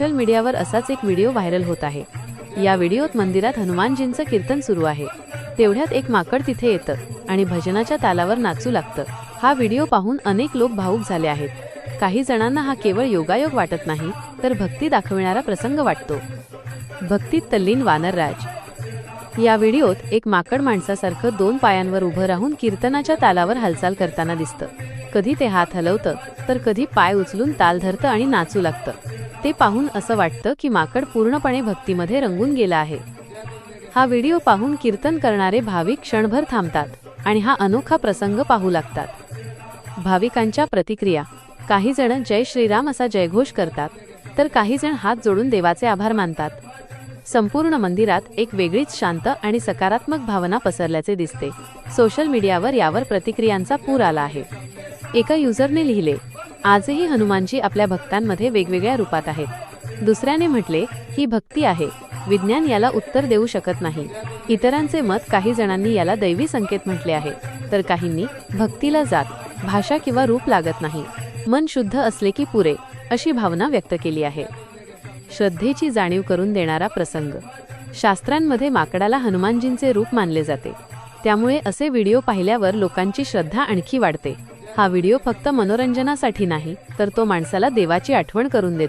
Social मीडियावर असाच एक व्हिडिओ व्हायरल होत आहे. या व्हिडिओत मंदिरात हनुमानजींचं कीर्तन सुरू आहे. तेवढ्यात एक माकड तिथे येतं आणि भजनाच्या तालावर नाचू लागतं. हा व्हिडिओ पाहून अनेक लोक भावूक झाले आहेत. काही जणांना हा केवळ योगायोग वाटत नाही तर भक्ती दाखविणारा प्रसंग वाटतो. भक्तीत तल्लीन वानरराज. या व्हिडिओत एक माकड माणसासारखं दोन पायांवर उभं राहून कीर्तनाच्या तालावर हालचाल करताना दिसतं. कधी ते हात हलवतं तर कधी पाय उचलून ताल धरतं आणि नाचू लागतं. ते पाहून असं वाटतं की माकड पूर्णपणे भक्तीमध्ये रंगून गेला आहे. हा व्हिडिओ पाहून कीर्तन करणारे भाविक क्षणभर थांबतात आणि हा अनोखा प्रसंग पाहू लागतात. भाविकांच्या प्रतिक्रिया. काही जण जय श्रीराम असा जयघोष करतात तर काही जण हात जोडून देवाचे आभार मानतात. संपूर्ण मंदिरात एक वेगळीच शांत आणि सकारात्मक भावना पसरल्याचे दिसते. सोशल मीडियावर यावर प्रतिक्रियांचा पूर आला आहे. एका युजरने लिहिले आजही हनुमानजी आपल्या भक्तांमध्ये वेगवेगळ्या रूपात आहेत. दुसऱ्याने म्हटले ही भक्ती आहे. विज्ञान याला उत्तर देऊ शकत नाही. इतरांचे मत काही जणांनी याला दैवी संकेत म्हटले आहे. तर काहींनी भक्तीला जात भाषा किंवा रूप लागत नाही. मन शुद्ध असले की पुरे अशी भावना व्यक्त केली आहे. श्रद्धेची जाणीव करून देणारा प्रसंग. शास्त्रांमध्ये माकडाला हनुमानजींचे रूप मानले जाते. त्यामुळे असे व्हिडिओ पाहिल्यावर लोकांची श्रद्धा आणखी वाढते. हा व्हिडिओ फक्त मनोरंजनासाठी नाही तर तो माणसाला देवाची आठवण करून देतो.